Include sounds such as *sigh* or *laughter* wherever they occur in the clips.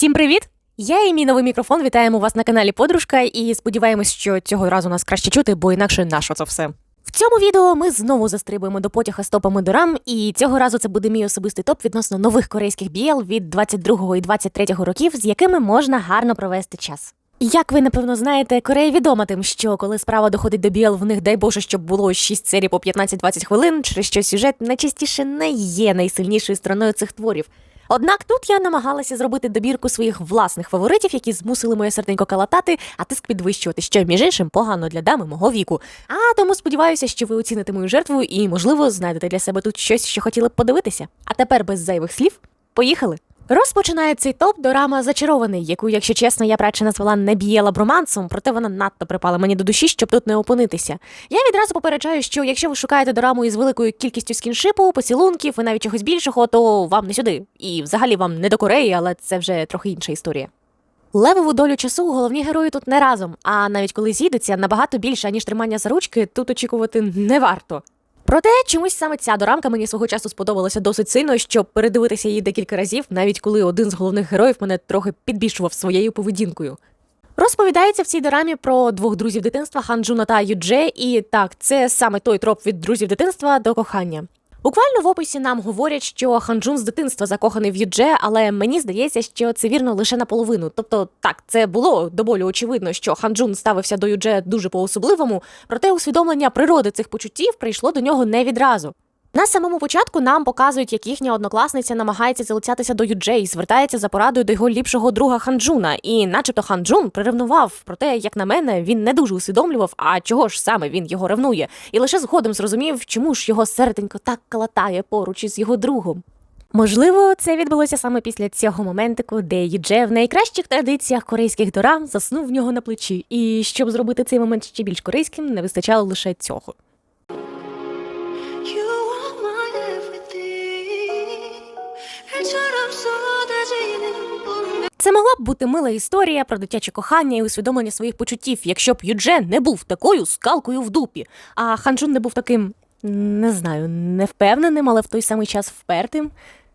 Всім привіт! Я і мій новий мікрофон вітаємо вас на каналі Подружка і сподіваємось, що цього разу нас краще чути, бо інакше нащо це все. В цьому відео ми знову застрибуємо до потяга з топами до рам, і цього разу це буде мій особистий топ відносно нових корейських BL від 22 і 23 років, з якими можна гарно провести час. Як ви напевно знаєте, Корея відома тим, що коли справа доходить до BL, в них дай Боже, щоб було 6 серій по 15-20 хвилин, через що сюжет найчастіше не є найсильнішою стороною цих творів. Однак тут я намагалася зробити добірку своїх власних фаворитів, які змусили моє серденько калатати, а тиск підвищувати, що між іншим погано для дами мого віку. А тому сподіваюся, що ви оціните мою жертву і, можливо, знайдете для себе тут щось, що хотіли б подивитися. А тепер без зайвих слів, поїхали! Розпочинає цей топ дорама зачарований, яку, якщо чесно, я б радше назвала не бієла бромансом, проте вона надто припала мені до душі, щоб тут не опинитися. Я відразу попереджаю, що якщо ви шукаєте дораму із великою кількістю скіншипу, поцілунків і навіть чогось більшого, то вам не сюди. І взагалі вам не до Кореї, але це вже трохи інша історія. Левову долю часу головні герої тут не разом, а навіть коли зійдуться набагато більше, аніж тримання за ручки, тут очікувати не варто. Проте чомусь саме ця дорамка мені свого часу сподобалася досить сильно, щоб передивитися її декілька разів, навіть коли один з головних героїв мене трохи підбільшував своєю поведінкою. Розповідається в цій дорамі про двох друзів дитинства Ханджуна та Юдже, і так, це саме той троп від друзів дитинства до кохання. Буквально в описі нам говорять, що Ханджун з дитинства закоханий в Юдже, але мені здається, що це вірно лише наполовину. Тобто, так, це було доволі очевидно, що Ханджун ставився до Юдже дуже по-особливому, проте усвідомлення природи цих почуттів прийшло до нього не відразу. На самому початку нам показують, як їхня однокласниця намагається залицятися до Юдже і звертається за порадою до його ліпшого друга Ханджуна. І, начебто, Ханджун приревнував. Проте, як на мене, він не дуже усвідомлював, а чого ж саме він його ревнує. І лише згодом зрозумів, чому ж його серденько так калатає поруч із його другом. Можливо, це відбулося саме після цього моментику, де Юдже в найкращих традиціях корейських дорам заснув в нього на плечі. І щоб зробити цей момент ще більш корейським, не вистачало лише цього. Це могла б бути мила історія про дитяче кохання і усвідомлення своїх почуттів, якщо б Юдже не був такою скалкою в дупі, а Ханджун не був таким, не знаю, невпевненим, але в той самий час впертим.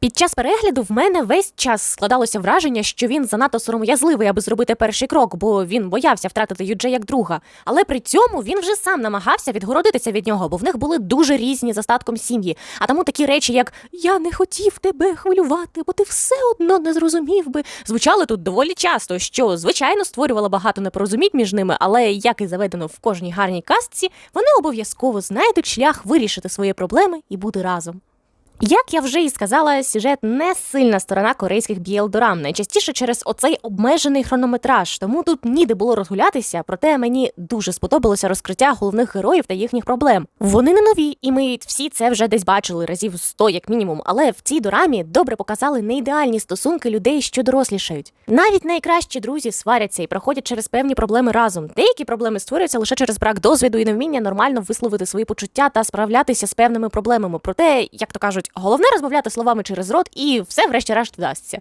Під час перегляду в мене весь час складалося враження, що він занадто сором'язливий, аби зробити перший крок, бо він боявся втратити Юдже як друга. Але при цьому він вже сам намагався відгородитися від нього, бо в них були дуже різні за статком сім'ї. А тому такі речі, як Я не хотів тебе хвилювати, бо ти все одно не зрозумів би, звучали тут доволі часто, що звичайно створювало багато непорозумінь між ними, але як і заведено в кожній гарній казці, вони обов'язково знайдуть шлях вирішити свої проблеми і бути разом. Як я вже і сказала, сюжет не сильна сторона корейських BL-дорам, найчастіше через оцей обмежений хронометраж, тому тут ніде було розгулятися, проте мені дуже сподобалося розкриття головних героїв та їхніх проблем. Вони не нові, і ми всі це вже десь бачили разів сто як мінімум, але в цій дорамі добре показали неідеальні стосунки людей, що дорослішають. Навіть найкращі друзі сваряться і проходять через певні проблеми разом. Деякі проблеми створюються лише через брак досвіду і невміння нормально висловити свої почуття та справлятися з певними проблемами. Проте, як то кажуть, головне розмовляти словами через рот, і все врешті-решт вдасться.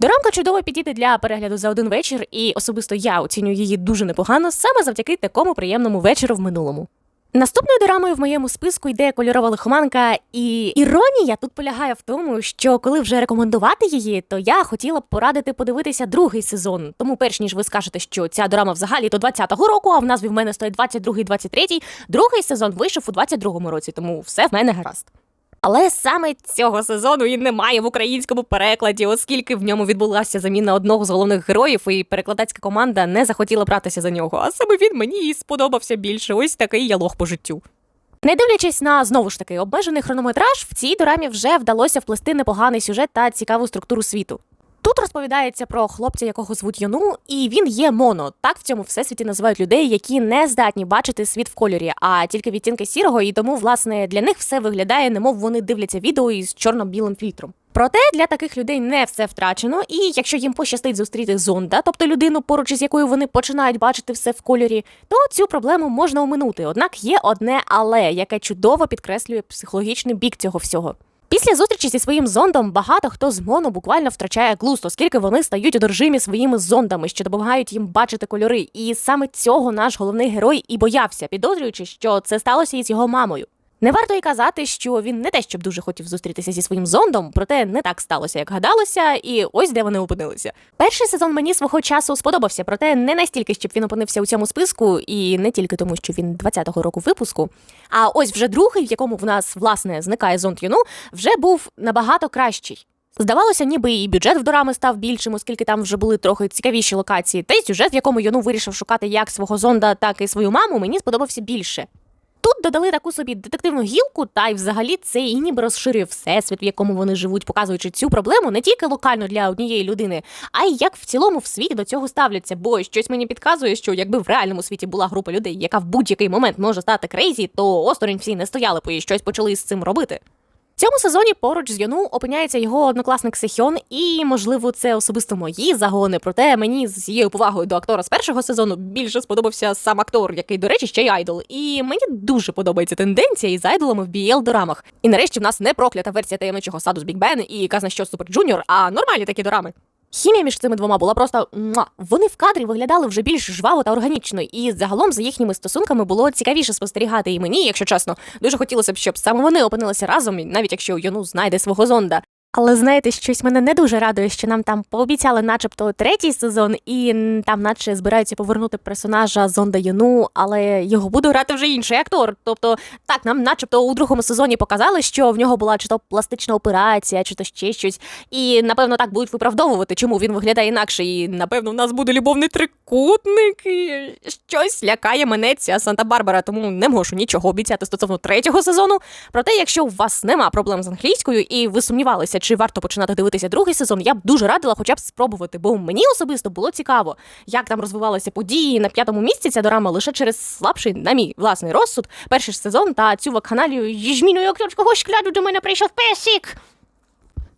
Дорамка чудово підійде для перегляду за один вечір, і особисто я оцінюю її дуже непогано саме завдяки такому приємному вечору в минулому. Наступною дорамою в моєму списку йде кольорова лихоманка, і іронія тут полягає в тому, що коли вже рекомендувати її, то я хотіла б порадити подивитися другий сезон. Тому, перш ніж ви скажете, що ця дорама взагалі то 20-го року, а в назві в мене стоїть 22-й, 23-й, другий сезон вийшов у 22-му році, тому все в мене гаразд. Але саме цього сезону він немає в українському перекладі, оскільки в ньому відбулася заміна одного з головних героїв, і перекладацька команда не захотіла братися за нього. А саме він мені і сподобався більше. Ось такий я лох по життю. Не дивлячись на знову ж таки обмежений хронометраж, в цій дорамі вже вдалося вплести непоганий сюжет та цікаву структуру світу. Тут розповідається про хлопця, якого звуть Йону, і він є моно. Так в цьому всесвіті називають людей, які не здатні бачити світ в кольорі, а тільки відтінки сірого, і тому, власне, для них все виглядає, немов вони дивляться відео із чорно-білим фільтром. Проте для таких людей не все втрачено, і якщо їм пощастить зустріти зонда, тобто людину, поруч із якою вони починають бачити все в кольорі, то цю проблему можна оминути. Однак є одне але, яке чудово підкреслює психологічний бік цього всього. Після зустрічі зі своїм зондом багато хто з моно буквально втрачає глузд, оскільки вони стають одержимі своїми зондами, що допомагають їм бачити кольори. І саме цього наш головний герой і боявся, підозрюючи, що це сталося із його мамою. Не варто й казати, що він не те, щоб дуже хотів зустрітися зі своїм зондом, проте не так сталося, як гадалося, і ось де вони опинилися. Перший сезон мені свого часу сподобався, проте не настільки, щоб він опинився у цьому списку, і не тільки тому, що він 20-го року випуску. А ось вже другий, в якому в нас власне зникає зонд юну, вже був набагато кращий. Здавалося, ніби і бюджет в дорами став більшим, оскільки там вже були трохи цікавіші локації. Та й сюжет, в якому Йону вирішив шукати як свого зонда, так і свою маму, мені сподобався більше. Тут додали таку собі детективну гілку, та й взагалі це і ніби розширює всесвіт, в якому вони живуть, показуючи цю проблему не тільки локально для однієї людини, а й як в цілому в світі до цього ставляться. Бо щось мені підказує, що якби в реальному світі була група людей, яка в будь-який момент може стати крейзі, то осторонь всі не стояли б і щось почали з цим робити. Цьому сезоні поруч з Йону опиняється його однокласник Сехьон, і можливо, це особисто мої загони. Проте мені з цією повагою до актора з першого сезону більше сподобався сам актор, який, до речі, ще й айдол. І мені дуже подобається тенденція із айдолами в BL дорамах. І нарешті в нас не проклята версія таємничого саду з Бік Бен і казна що Супер Джуніор, а нормальні такі дорами. Хімія між цими двома була просто муа. Вони в кадрі виглядали вже більш жваво та органічно, і загалом за їхніми стосунками було цікавіше спостерігати. І мені, якщо чесно, дуже хотілося б, щоб саме вони опинилися разом, навіть якщо Йону знайде свого зонда. Але знаєте, щось мене не дуже радує, що нам там пообіцяли, начебто, третій сезон, і там, наче, збираються повернути персонажа Зонда Йону, але його буде грати вже інший актор. Тобто, так, нам, начебто, у другому сезоні показали, що в нього була чи то пластична операція, чи то ще щось. І напевно так будуть виправдовувати, чому він виглядає інакше. І напевно, в нас буде любовний трикутник. І щось лякає мене ця Санта-Барбара, тому не можу нічого обіцяти стосовно третього сезону. Проте, якщо у вас нема проблем з англійською і ви сумнівалися, чи варто починати дивитися другий сезон, я б дуже радила хоча б спробувати, бо мені особисто було цікаво, як там розвивалися події на п'ятому місці. Ця дорама лише через слабший, на мій власний розсуд, перший сезон та цю вакханалію їжміною акторського шкляду до мене прийшов песік.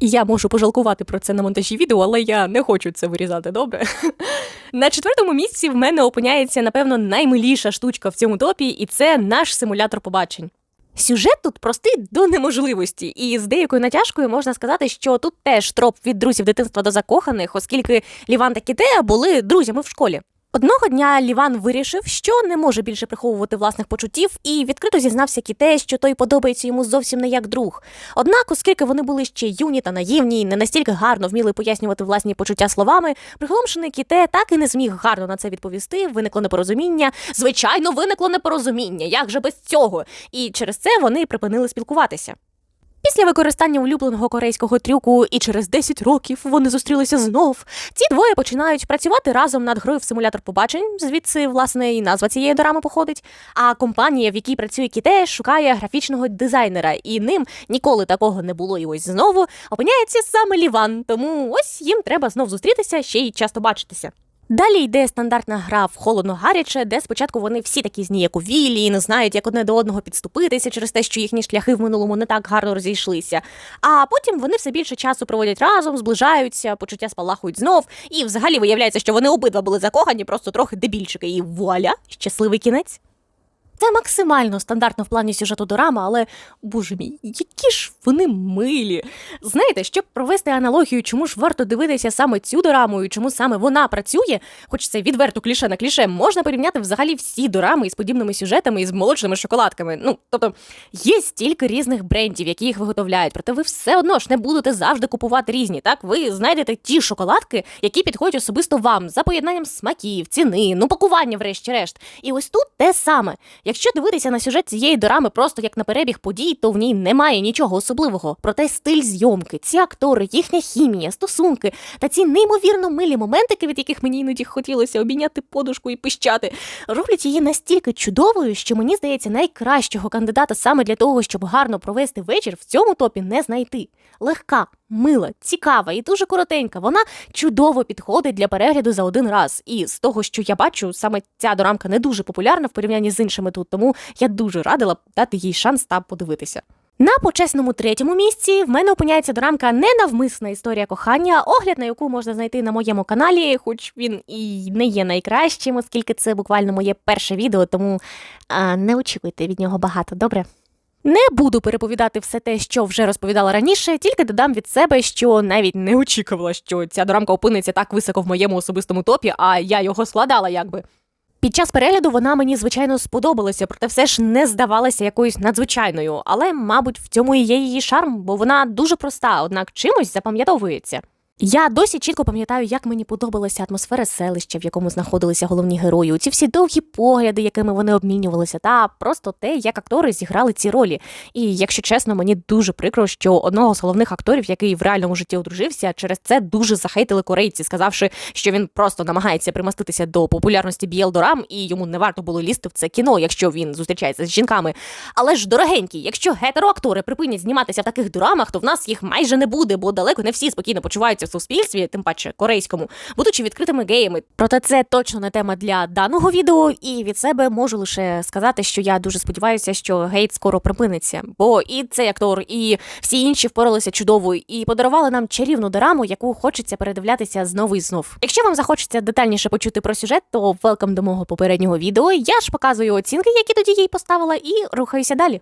І Я можу пожалкувати про це на монтажі відео, але я не хочу це вирізати, добре? *laughs* На четвертому місці в мене опиняється, напевно, наймиліша штучка в цьому топі, і це наш симулятор побачень. Сюжет тут простий до неможливості, і з деякою натяжкою можна сказати, що тут теж троп від друзів дитинства до закоханих, оскільки Ліван та Кітея були друзями в школі. Одного дня Ліван вирішив, що не може більше приховувати власних почуттів, і відкрито зізнався Кітея, що той подобається йому зовсім не як друг. Однак, оскільки вони були ще юні та наївні, і не настільки гарно вміли пояснювати власні почуття словами, приголомшений Кітея так і не зміг гарно на це відповісти. Виникло непорозуміння. Звичайно, виникло непорозуміння. Як же без цього? І через це вони припинили спілкуватися. Після використання улюбленого корейського трюку і через 10 років вони зустрілися знов. Ці двоє починають працювати разом над грою в симулятор побачень, звідси власне і назва цієї дорами походить. А компанія, в якій працює Кіте, шукає графічного дизайнера, і ним ніколи такого не було. І ось знову опиняється саме Ліван. Тому ось їм треба знов зустрітися ще й часто бачитися. Далі йде стандартна гра в холодно-гаряче, де спочатку вони всі такі зніяковілі не знають, як одне до одного підступитися через те, що їхні шляхи в минулому не так гарно розійшлися. А потім вони все більше часу проводять разом, зближаються, почуття спалахують знов, і взагалі виявляється, що вони обидва були закохані, просто трохи дебільчики. І вуаля, щасливий кінець. Це максимально стандартно в плані сюжету дорама, але боже мій, які ж вони милі. Знаєте, щоб провести аналогію, чому ж варто дивитися саме цю дораму і чому саме вона працює, хоч це відверто кліше на кліше, можна порівняти взагалі всі дорами із подібними сюжетами і з молочними шоколадками. Ну, тобто, є стільки різних брендів, які їх виготовляють, проте ви все одно ж не будете завжди купувати різні. Так, ви знайдете ті шоколадки, які підходять особисто вам за поєднанням смаків, ціни, ну пакування, врешті-решт. І ось тут те саме. Якщо дивитися на сюжет цієї дорами просто як на перебіг подій, то в ній немає нічого особливого. Проте стиль зйомки, ці актори, їхня хімія, стосунки та ці неймовірно милі моментики, від яких мені іноді хотілося обійняти подушку і пищати, роблять її настільки чудовою, що мені здається, найкращого кандидата саме для того, щоб гарно провести вечір в цьому топі не знайти. Легка, мила, цікава і дуже коротенька. Вона чудово підходить для перегляду за один раз. І з того, що я бачу, саме ця дорамка не дуже популярна в порівнянні з іншими тут, тому я дуже радила дати їй шанс та подивитися. На почесному третьому місці в мене опиняється дорамка ненавмисна історія кохання, огляд на яку можна знайти на моєму каналі, хоч він і не є найкращим, оскільки це буквально моє перше відео, тому а, не очікуйте від нього багато, добре? Не буду переповідати все те, що вже розповідала раніше, тільки додам від себе, що навіть не очікувала, що ця дорамка опиниться так високо в моєму особистому топі, а я його складала якби. Під час перегляду вона мені звичайно сподобалася, проте все ж не здавалася якоюсь надзвичайною. Але, мабуть, в цьому і є її шарм, бо вона дуже проста, однак чимось запам'ятовується. Я досі чітко пам'ятаю, як мені подобалася атмосфера селища, в якому знаходилися головні герої, ці всі довгі погляди, якими вони обмінювалися, та просто те, як актори зіграли ці ролі. І якщо чесно, мені дуже прикро, що одного з головних акторів, який в реальному житті одружився, через це дуже захейтили корейці, сказавши, що він просто намагається примаститися до популярності BL-дорам, і йому не варто було лізти в це кіно, якщо він зустрічається з жінками. Але ж дорогенькі, якщо гетероактори припинять зніматися в таких дорамах, то в нас їх майже не буде, бо далеко не всі спокійно почуваються в суспільстві, тим паче корейському, будучи відкритими геями. Проте це точно не тема для даного відео, і від себе можу лише сказати, що я дуже сподіваюся, що гейт скоро припиниться. Бо і цей актор, і всі інші впоралися чудово і подарували нам чарівну дораму, яку хочеться передивлятися знову і знов. Якщо вам захочеться детальніше почути про сюжет, то велкам до мого попереднього відео. Я ж показую оцінки, які тоді їй поставила, і рухаюся далі.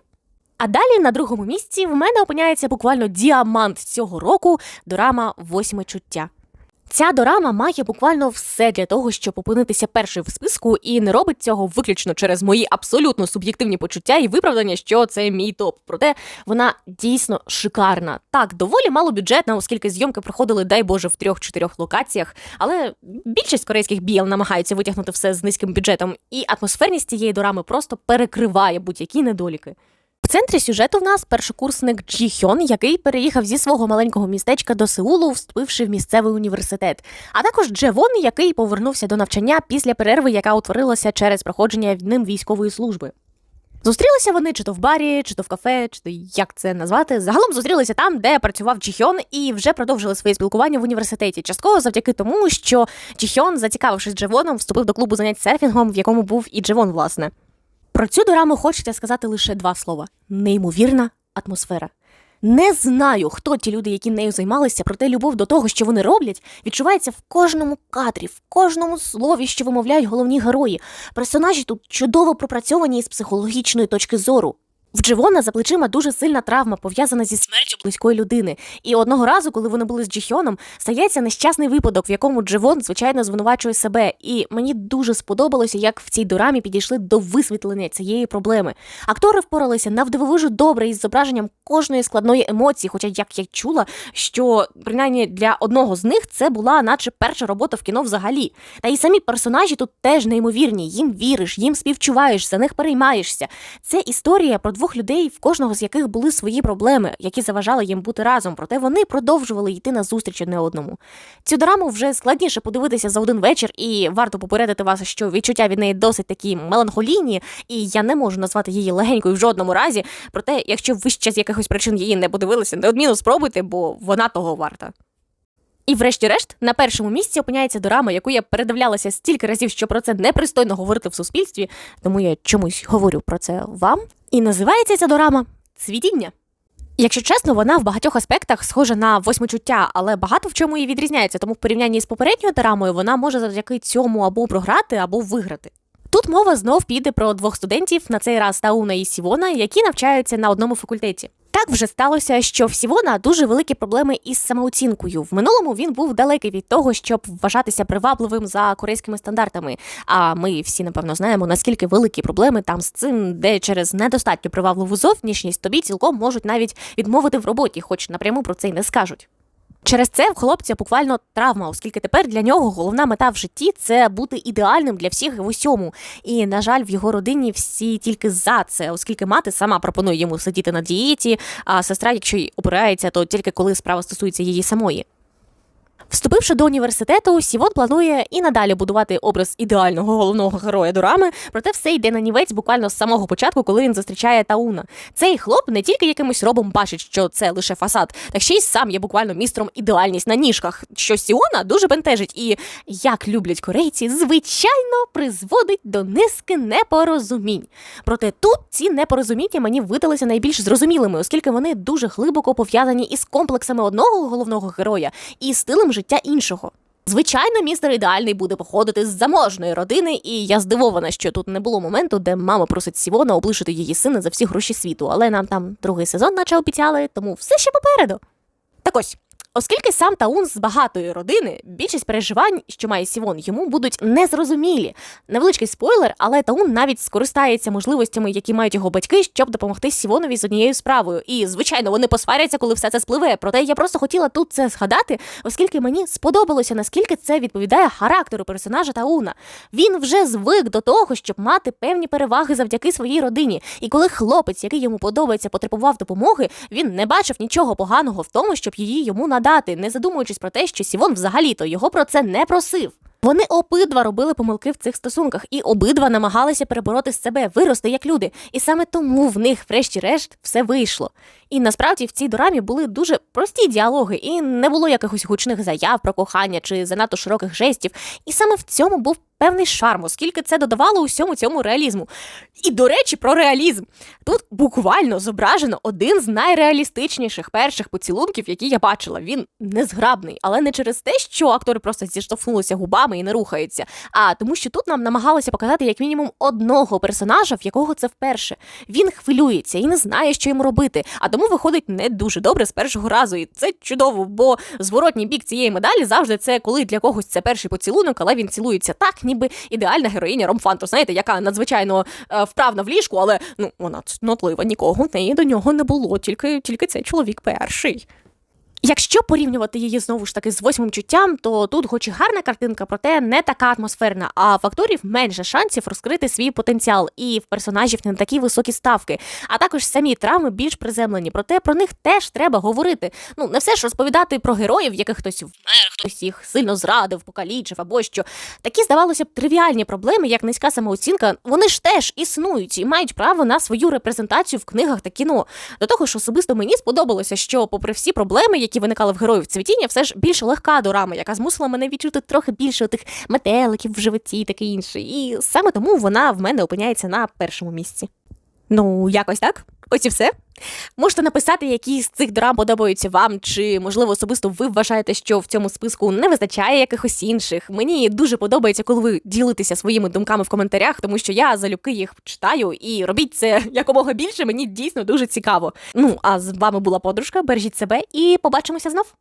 А далі на другому місці в мене опиняється буквально діамант цього року дорама Восьме чуття. Ця дорама має буквально все для того, щоб опинитися першою в списку, і не робить цього виключно через мої абсолютно суб'єктивні почуття і виправдання, що це мій топ. Проте вона дійсно шикарна. Так, доволі малобюджетна, оскільки зйомки проходили, дай Боже, в трьох-чотирьох локаціях. Але більшість корейських біл намагаються витягнути все з низьким бюджетом, і атмосферність цієї дорами просто перекриває будь-які недоліки. В центрі сюжету в нас першокурсник Джі Хьон, який переїхав зі свого маленького містечка до Сеулу, вступивши в місцевий університет. А також Джевон, який повернувся до навчання після перерви, яка утворилася через проходження ним військової служби. Зустрілися вони чи то в барі, чи то в кафе, чи то як це назвати. Загалом зустрілися там, де працював Джіхьон, і вже продовжили своє спілкування в університеті. Частково завдяки тому, що Джіхьон, зацікавившись Джевоном, вступив до клубу занять серфінгом, в якому був і Джевон, власне. Про цю дораму хочеться сказати лише два слова: неймовірна атмосфера. Не знаю, хто ті люди, які нею займалися, проте любов до того, що вони роблять, відчувається в кожному кадрі, в кожному слові, що вимовляють головні герої. Персонажі тут чудово пропрацьовані з психологічної точки зору. В Дживона за плечима дуже сильна травма, пов'язана зі смертю близької людини. І одного разу, коли вони були з Джіхьоном, стається нещасний випадок, в якому Дживон, звичайно, звинувачує себе. І мені дуже сподобалося, як в цій дорамі підійшли до висвітлення цієї проблеми. Актори впоралися навдивовижу добре із зображенням кожної складної емоції, хоча як я чула, що принаймні для одного з них це була наче перша робота в кіно взагалі. Та й самі персонажі тут теж неймовірні. Їм віриш, їм співчуваєш, за них переймаєшся. Це історія про двох людей, в кожного з яких були свої проблеми, які заважали їм бути разом. Проте вони продовжували йти на зустріч одне одному. Цю драму вже складніше подивитися за один вечір, і варто попередити вас, що відчуття від неї досить такі меланхолійні, і я не можу назвати її легенькою в жодному разі. Проте, якщо ви ще з якихось причин її не подивилися, неодмінно спробуйте, бо вона того варта. І врешті-решт, на першому місці опиняється дорама, яку я передивлялася стільки разів, що про це непристойно говорити в суспільстві, тому я чомусь говорю про це вам. І називається ця дорама Цвітіння. Якщо чесно, вона в багатьох аспектах схожа на восьмичуття, але багато в чому її відрізняється, тому в порівнянні з попередньою дорамою вона може завдяки цьому або програти, або виграти. Тут мова знов піде про двох студентів, на цей раз Тауна і Сівона, які навчаються на одному факультеті. Так вже сталося, що в Сівона дуже великі проблеми із самооцінкою. В минулому він був далекий від того, щоб вважатися привабливим за корейськими стандартами. А ми всі напевно знаємо, наскільки великі проблеми там з цим, де через недостатньо привабливу зовнішність тобі цілком можуть навіть відмовити в роботі, хоч напряму про це й не скажуть. Через це в хлопця буквально травма, оскільки тепер для нього головна мета в житті це бути ідеальним для всіх в усьому. І, на жаль, в його родині всі тільки за це, оскільки мати сама пропонує йому сидіти на дієті, а сестра, якщо й опирається, то тільки коли справа стосується її самої. Вступивши до університету, Сівон планує і надалі будувати образ ідеального головного героя дорами, проте все йде на нівець буквально з самого початку, коли він зустрічає Тауна. Цей хлоп не тільки якимось робом бачить, що це лише фасад, так ще й сам є буквально містром ідеальність на ніжках, що Сіона дуже бентежить і, як люблять корейці, звичайно призводить до низки непорозумінь. Проте тут ці непорозуміння мені видалися найбільш зрозумілими, оскільки вони дуже глибоко пов'язані із комплексами одного головного героя і стилем життя іншого. Звичайно, містер ідеальний буде походити з заможної родини, і я здивована, що тут не було моменту, де мама просить Сівона облишити її сина за всі гроші світу, але нам там другий сезон наче обіцяли, тому все ще попереду. Так ось. Оскільки сам Таун з багатої родини, більшість переживань, що має Сівон, йому будуть незрозумілі. Невеличкий спойлер, але Таун навіть скористається можливостями, які мають його батьки, щоб допомогти Сівонові з однією справою. І звичайно, вони посваряться, коли все це спливе. Проте я просто хотіла тут це згадати, оскільки мені сподобалося, наскільки це відповідає характеру персонажа Тауна. Він вже звик до того, щоб мати певні переваги завдяки своїй родині. І коли хлопець, який йому подобається, потребував допомоги, він не бачив нічого поганого в тому, щоб її йому надати, не задумуючись про те, що Сівон взагалі-то його про це не просив. Вони обидва робили помилки в цих стосунках, і обидва намагалися перебороти з себе, вирости як люди. І саме тому в них, врешті-решт, все вийшло. І насправді в цій дорамі були дуже прості діалоги, і не було якихось гучних заяв про кохання чи занадто широких жестів. І саме в цьому був певний шарм, оскільки це додавало усьому цьому реалізму. І до речі, про реалізм. Тут буквально зображено один з найреалістичніших перших поцілунків, які я бачила. Він незграбний, але не через те, що актори просто зіштовхнулися губами і не рухаються, а тому, що тут нам намагалися показати як мінімум одного персонажа, в якого це вперше. Він хвилюється і не знає, що йому робити, а тому виходить не дуже добре з першого разу. І це чудово, бо зворотній бік цієї медалі завжди це коли для когось це перший поцілунок, але він цілується так, ніби ідеальна героїня ромфанту, знаєте, яка надзвичайно е, вправна в ліжку, але ну вона цнотлива, нікого в неї до нього не було, тільки, тільки цей чоловік перший. Якщо порівнювати її знову ж таки з восьмим чуттям, то тут, хоч і гарна картинка, проте не така атмосферна, а в акторів менше шансів розкрити свій потенціал, і в персонажів не такі високі ставки. А також самі травми більш приземлені. Проте про них теж треба говорити. Ну не все ж розповідати про героїв, яких хтось вмер, хтось їх сильно зрадив, покалічив або що. Такі здавалося б тривіальні проблеми, як низька самооцінка, вони ж теж існують і мають право на свою репрезентацію в книгах та кіно. До того ж, особисто мені сподобалося, що, попри всі проблеми, які виникали в героїв цвітіння, все ж більш легка дорама, яка змусила мене відчути трохи більше тих метеликів в животі і таке інше. І саме тому вона в мене опиняється на першому місці. Ну, якось так. Ось і все. Можете написати, які з цих драм подобаються вам, чи можливо особисто ви вважаєте, що в цьому списку не вистачає якихось інших. Мені дуже подобається, коли ви ділитеся своїми думками в коментарях, тому що я залюбки їх читаю і робіть це якомога більше. Мені дійсно дуже цікаво. Ну а з вами була подружка. Бережіть себе і побачимося знов.